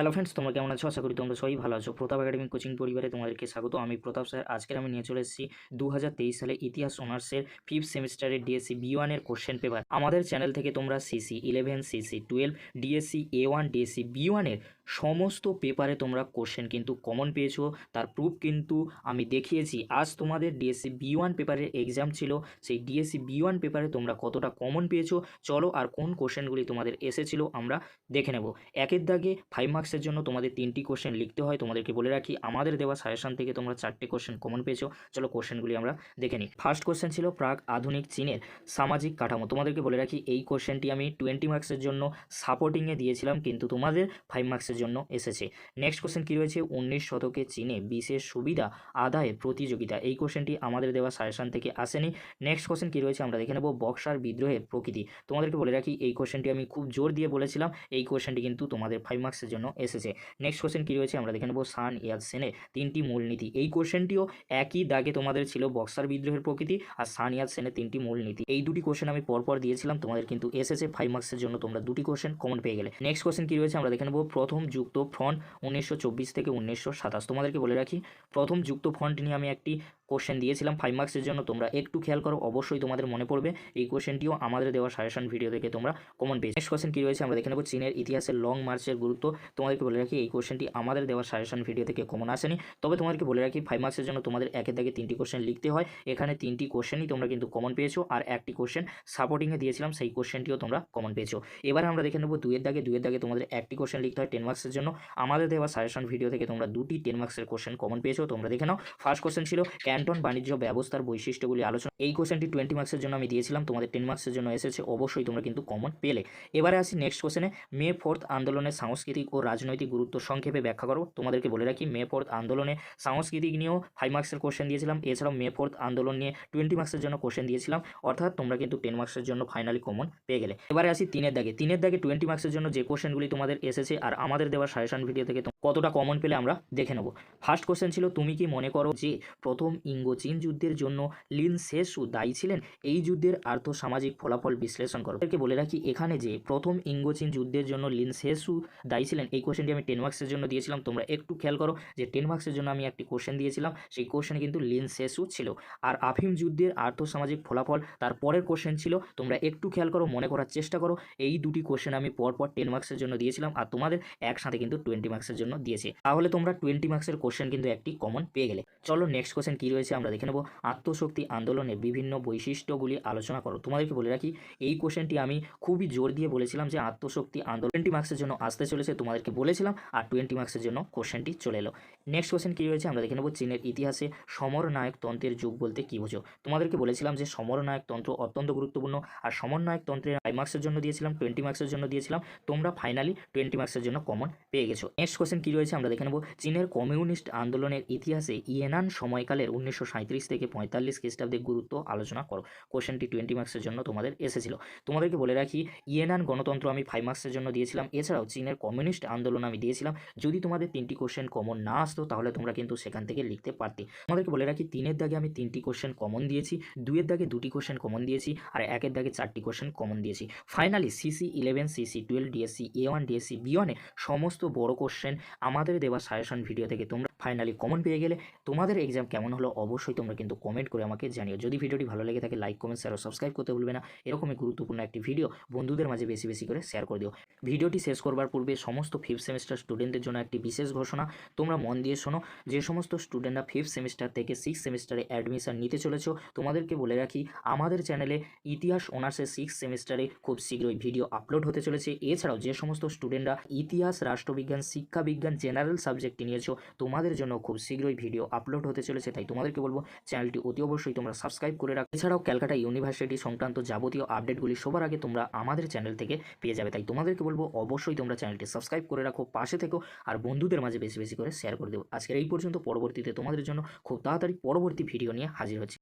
Hello friends তোমরা কেমন আছো? আশা করি তোমরা সবাই ভালো আছো। প্রতাপ একাডেমি কোচিং পরিবারে তোমাদেরকে স্বাগত। আমি প্রতাপ স্যার। আজকে আমি নিয়ে চলে এসেছি দু হাজার তেইশ সালে ইতিহাস অনার্সের ফিফথ সেমিস্টারের ডিএসসি বি ওয়ানের কোশ্চেন পেপার আমাদের চ্যানেল থেকে তোমরা CC eleven CC twelve DSC A one DSC B ওয়ানের সমস্ত পেপারে তোমরা কোশ্চেন কিন্তু কমন পেয়েছ। তার প্রুফ কিন্তু আমি দেখিয়েছি। আজ তোমাদের ডিএসসি বি ওয়ান পেপারের এক্সাম ছিল। সেই ডিএসসি বি ওয়ান পেপারে তোমরা কতটা কমন পেয়েছ? চলো আর কোন কোশ্চেনগুলি তোমাদের এসেছিল আমরা দেখে নেব। একের দাগে ফাইভ মার্কসের জন্য তোমাদের তিনটি কোশ্চেন লিখতে হয়। তোমাদেরকে বলে রাখি, আমাদের দেওয়া সাজেশন থেকে তোমরা চারটে কোশ্চেন কমন পেয়েছ। চলো কোশ্চেনগুলি আমরা দেখে নিই। ফার্স্ট কোশ্চেন ছিল প্রাক আধুনিক চীনের সামাজিক কাঠামো। তোমাদেরকে বলে রাখি, এই কোশ্চেনটি আমি টোয়েন্টি মার্কসের জন্য সাপোর্টিংয়ে দিয়েছিলাম, কিন্তু তোমাদের ফাইভ মার্কসের জন্য এসেছে। নেক্সট কোশ্চেন কী রয়েছে? উনিশ শতকে চীনে বিশেষ সুবিধা আদায়ের প্রতিযোগিতা, এই কোশ্চেনটি আমাদের দেওয়া সাজেশন থেকে আসেনি। নেক্সট কোশ্চেন কী রয়েছে? আমরা দেখে নেব বক্সার বিদ্রোহের প্রকৃতি। তোমাদেরকে বলে রাখি, এই কোশ্চেনটি আমি খুব জোর দিয়ে বলেছিলাম, এই কোশ্চেনটি কিন্তু তোমাদের ফাইভ মার্কসের জন্য এসেছে। নেক্সট কোশ্চেন কী রয়েছে? আমরা দেখে নেব সান ইয়াদ সেনের তিনটি মূলনীতি। এই কোশ্চেনটিও একই দাগে তোমাদের ছিল বক্সার বিদ্রোহের প্রকৃতি আর সান ইয়াদ সেনের তিনটি মূলনীতি। এই দুটি কোশ্চেন আমি পরপর দিয়েছিলাম, তোমাদের কিন্তু এসেছে ফাইভ মার্কসের জন্য, তোমরা দুটি কোশ্চেন কমন পেয়ে গেলে। নেক্সট কোশ্চেন কী রয়েছে? আমরা দেখে নেব প্রথম যুক্ত ফ্রন্ট উনিশশো চব্বিশ থেকে উনিশশো সাতাশ। তোমাদেরকে বলে রাখি, প্রথম যুক্ত ফ্রন্ট নিয়ে আমি একটি কোশ্চেন দিয়েছিলাম ফাইভ মার্কসের জন্য, তোমরা একটু খেয়াল করো, অবশ্যই তোমাদের মনে পড়বে। এই কোশ্চেনটিও আমাদের দেওয়া সাজেশন ভিডিও থেকে তোমরা কমন পেয়েছ নেক্সট কোশ্চেন কী রয়েছে? আমরা দেখে নেব চীনের ইতিহাসের লং মার্চের গুরুত্ব। তোমাদেরকে বলে রাখি, এই কোশ্চেনটি আমাদের দেওয়া সাজেশন ভিডিও থেকে কমন আসেনি। তবে তোমাদেরকে বলে রাখি ফাইভ মার্কসের জন্য তোমাদের একের দাগে তিনটি কোশ্চেন লিখতে হয়। এখানে তিনটি কোশ্চেনই তোমরা কিন্তু কমন পেয়েছ, আর একটি কোশ্চেন সাপোর্টিংয়ে দিয়েছিলাম, সেই কোশ্চেনটিও তোমরা কমন পেয়েছ। এবার আমরা দেখে নেব দুয়ের দাগে দুয়ের দাগে তোমাদের একটি কোশ্চেন লিখতে হয় টেন মার্কসের জন্য। আমাদের দেওয়া সাজেশন ভিডিও থেকে তোমরা দুটি টেন মার্কসের কোশ্চেন কমন পেয়েছ, তোমরা দেখে নাও। ফার্স্ট কোশ্চেন ছিল ক্যান্টন বাণিজ্য ব্যবস্থার বৈশিষ্ট্যগুলি আলোচনা এই কোশ্চেনটি টোয়েন্টি মার্কসের জন্য আমি দিয়েছিলাম, তোমাদের টেন মার্কসের জন্য এসেছে, অবশ্যই তোমরা কিন্তু কমন পেলে। এবারে আসি নেক্সট কোশ্চেনে মে ফোর্থ আন্দোলনের সাংস্কৃতিক ও রাজনৈতিক গুরুত্ব সংক্ষেপে ব্যাখ্যা করো। তোমাদেরকে বলে রাখি, মে ফোর্থ আন্দোলনে সাংস্কৃতিক নিয়েও ফাইভ মার্কসের কোশ্চেন দিয়েছিলাম। এছাড়াও মে ফোর্থ আন্দোলন নিয়ে টোয়েন্টি মার্কসের জন্য কোশ্চেন দিয়েছিলাম। অর্থাৎ তোমরা কিন্তু টেন মার্কসের জন্য ফাইনালি কমন পেয়ে গেলে। এবারে আসি তিনের দাগে। তিনের দাগে টোয়েন্টি মার্কসের জন্য যে কোশ্চেনগুলি তোমাদের এসেছে আর আমাদের দেওয়া সাজেশন ভিডিও থেকে কতটা কমন পেলে আমরা দেখে নেব। ফার্স্ট কোশ্চেন ছিল, তুমি কি মনে করো যে প্রথম ইঙ্গো চীন যুদ্ধের জন্য লিন শেষু দায়ী ছিলেন। এই যুদ্ধের আর্থ সামাজিক ফলাফল বিশ্লেষণ করো। এদেরকে বলে রাখি, এখানে যে প্রথম ইঙ্গো চীন যুদ্ধের জন্য লিন শেষু দায়ী ছিলেন, এই কোশ্চেনটি আমি টেন মার্কসের জন্য দিয়েছিলাম। তোমরা একটু খেয়াল করো যে টেন মার্কসের জন্য আমি একটি কোশ্চেন দিয়েছিলাম, সেই কোশ্চেনে কিন্তু লিন শেষু ছিল। আর আফিম যুদ্ধের আর্থ সামাজিক ফলাফল তার পরের কোশ্চেন ছিল, তোমরা একটু খেয়াল করো, মনে করার চেষ্টা করো। এই দুটি কোশ্চেন আমি পরপর টেন মার্কসের জন্য দিয়েছিলাম আর তোমাদের একসাথে কিন্তু টোয়েন্টি মার্কসের জন্য দিয়েছে। তাহলে তোমরা টোয়েন্টি মার্কসের কোশ্চেন কিন্তু একটি কমন পেয়ে গেলে। চলো নেক্সট কোশ্চেন কী আমরা দেখে নেব। আত্মশক্তি আন্দোলনের বিভিন্ন বৈশিষ্ট্যগুলি আলোচনা করো। তোমাদেরকে বলে রাখি, এই কোশ্চেনটি আমি খুবই জোর দিয়ে বলেছিলাম যে আত্মশক্তি আন্দোলন টোয়েন্টি মার্কসের জন্য আসতে চলেছে, তোমাদেরকে বলেছিলাম, আর টোয়েন্টি মার্কসের জন্য কোশ্চেনটি চলে এলো। নেক্সট কোশ্চেন কী রয়েছে, আমরা দেখে নেব চীনের ইতিহাসে সমরনায়ক তন্ত্রের যুগ বলতে কী বোঝো? তোমাদেরকে বলেছিলাম যে সমরনায়ক তন্ত্র অত্যন্ত গুরুত্বপূর্ণ, আর সমন্বয়ক তন্ত্রের ফাইভ মার্কসের জন্য দিয়েছিলাম টোয়েন্টি মার্কসের জন্য দিয়েছিলাম, তোমরা ফাইনালি টোয়েন্টি মার্কসের জন্য কমন পেয়ে গেছো। নেক্সট কোশ্চেন কী রয়েছে, আমরা দেখে নেব, চীনের কমিউনিস্ট আন্দোলনের ইতিহাসে ইয়েনান সময়কালের উনিশশো থেকে পঁয়তাল্লিশ খ্রিস্টাব্দের গুরুত্ব আলোচনা করো। কোশ্চেনটি টোয়েন্টি মার্কসের জন্য তোমাদের এসেছিল। তোমাদেরকে বলে রাখি, ইয়েনান গণতন্ত্র আমি ফাইভ মার্কসের জন্য দিয়েছিলাম। এছাড়াও চীনের কমিউনিস্ট আন্দোলন আমি দিয়েছিলাম। যদি তোমাদের তিনটি কোশ্চেন কমন না আসতো, তাহলে তোমরা কিন্তু সেখান থেকে লিখতে পারতে। তোমাদেরকে বলে রাখি, তিনের দাগে আমি তিনটি কোশ্চেন কমন দিয়েছি, দুইয়ের দাগে দুটি কোশ্চেন কমন দিয়েছি, আর একের দাগে চারটি কোশ্চেন কমন দিয়েছি। Finally CC eleven CC twelve DSC A one DSC B ওয়ানে সমস্ত বড় কোশ্চেন আমাদের দেওয়া সাজেশন ভিডিও থেকে তোমরা ফাইনালি কমন পেয়ে গেলে, তোমাদের এক্সাম কেমন হলো? অবশ্যই তোমরা কিন্তু কমেন্ট করে আমাকে জানিও। যদি ভিডিওটি ভালো লেগে থাকে লাইক কমেন্ট শেয়ার ও সাবস্ক্রাইব করতে ভুলবে না। এরকমই গুরুত্বপূর্ণ একটি ভিডিও বন্ধুদের মাঝে বেশি বেশি করে শেয়ার করে দিও। ভিডিওটি শেষ করবার পূর্বে সমস্ত ফিফথ সেমিস্টার স্টুডেন্টদের জন্য একটি বিশেষ ঘোষণা। তোমরা মন দিয়ে শোনো, যে সমস্ত স্টুডেন্টরা ফিফথ সেমিস্টার থেকে সিক্স সেমিস্টারে অ্যাডমিশন নিতে চলেছো, তোমাদেরকে বলে রাখি, আমাদের চ্যানেলে ইতিহাস অনার্সের সিক্স সেমিস্টারে খুব শীঘ্রই ভিডিও আপলোড হতে চলেছে। এছাড়াও যে সমস্ত স্টুডেন্টরা ইতিহাস, রাষ্ট্রবিজ্ঞান, শিক্ষাবিজ্ঞান জেনারেল সাবজেক্টটি নিয়েছো, তোমাদের জন্য খুব শীঘ্রই ভিডিও আপলোড হতে চলেছে, তাই তোমাদেরকে বলব চ্যানেলটি অতি অবশ্যই তোমরা সাবস্ক্রাইব করে রাখো। এছাড়াও ক্যালকাটা ইউনিভার্সিটি সংক্রান্ত যাবতীয় আপডেটগুলি সবার আগে তোমরা আমাদের চ্যানেল থেকে পেয়ে যাবে। তাই তোমাদেরকে বলব, অবশ্যই তোমরা চ্যানেলটি সাবস্ক্রাইব করে রাখো, পাশে থেকো, আর বন্ধুদের মাঝে বেশি বেশি করে শেয়ার করে দেবো। আজকের এই পর্যন্ত, পরবর্তীতে তোমাদের জন্য খুব তাড়াতাড়ি পরবর্তী ভিডিও নিয়ে হাজির হচ্ছে।